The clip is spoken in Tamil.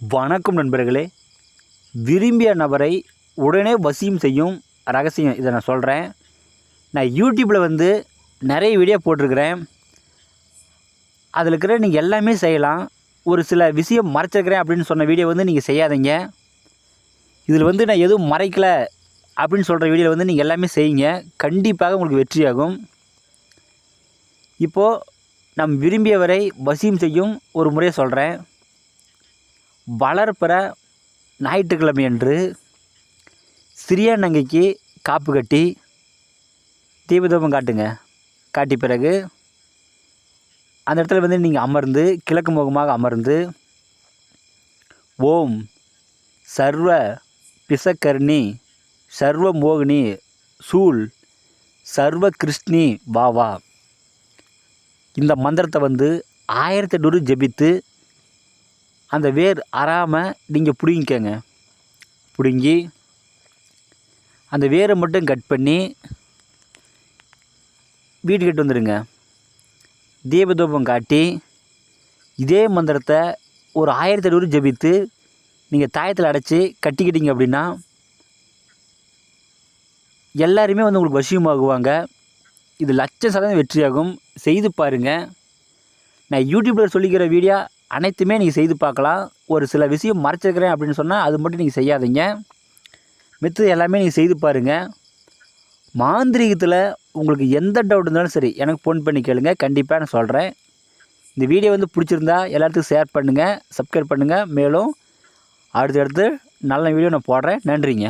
வணக்கம் நண்பர்களே. விரும்பிய நபரை உடனே வசியம் செய்யும் ரகசியம் இதை நான் சொல்கிறேன் நான் யூடியூப்பில் வந்து நிறைய வீடியோ போட்டிருக்கிறேன். அதில் இருக்கிற நீங்கள் எல்லாமே செய்யலாம். ஒரு சில விஷயம் மறைச்சிருக்கிறேன் அப்படின்னு சொன்ன வீடியோ வந்து நீங்கள் செய்யாதீங்க. இதில் வந்து நான் எதுவும் மறைக்கலை அப்படின்னு சொல்கிற வீடியோவில் வந்து நீங்கள் எல்லாமே செய்யுங்க. கண்டிப்பாக உங்களுக்கு வெற்றியாகும். இப்போது நம் விரும்பியவரை வசியம் செய்யும் ஒரு முறையை சொல்கிறேன் வளர்ப்பிற ஞாயிற்றுக்கிழமை அன்று சிறிய நங்கைக்கு காப்பு கட்டி தீபதூபம் காட்டுங்க. காட்டி பிறகு அந்த இடத்துல வந்து நீங்கள் அமர்ந்து கிழக்கு முகமாக அமர்ந்து ஓம் சர்வ பிசக்கர்ணி சர்வ மோகினி சூல் சர்வ கிருஷ்ணி வாவா இந்த மந்திரத்தை வந்து ஆயிரத்தி எட்நூறு ஜெபித்து அந்த வேர் அறாமல் நீங்கள் பிடுங்கிக்கங்க. பிடுங்கி அந்த வேரை மட்டும் கட் பண்ணி வீட்டுக்கிட்ட வந்துடுங்க. தீபதூபம் காட்டி இதே மந்திரத்தை ஒரு ஆயிரத்தி ஐநூறு ஜபித்து நீங்கள் தாயத்தில் அடைச்சி கட்டிக்கிட்டீங்க அப்படின்னா எல்லாருமே வந்து உங்களுக்கு வசியமாகுவாங்க. இது லட்சம் சதவீதம் வெற்றியாகும். செய்து பாருங்கள் நான் யூடியூப்பில் சொல்லிக்கிற வீடியோ அனைத்துமே நீங்கள் செய்து பார்க்கலாம். ஒரு சில விஷயம் மறைச்சிருக்கிறேன் அப்படின்னு சொன்னால் அது மட்டும் நீங்கள் செய்யாதீங்க. மித்தது எல்லாமே நீங்கள் செய்து பாருங்கள் மாந்திரீகத்தில் உங்களுக்கு எந்த டவுட் இருந்தாலும் சரி எனக்கு ஃபோன் பண்ணி கேளுங்க. கண்டிப்பாக நான் சொல்கிறேன் இந்த வீடியோ வந்து பிடிச்சிருந்தா எல்லாத்துக்கும் ஷேர் பண்ணுங்கள் சப்ஸ்கிரைப் பண்ணுங்கள் மேலும் அடுத்தடுத்து நல்ல வீடியோ நான் போடுறேன். நன்றிங்க.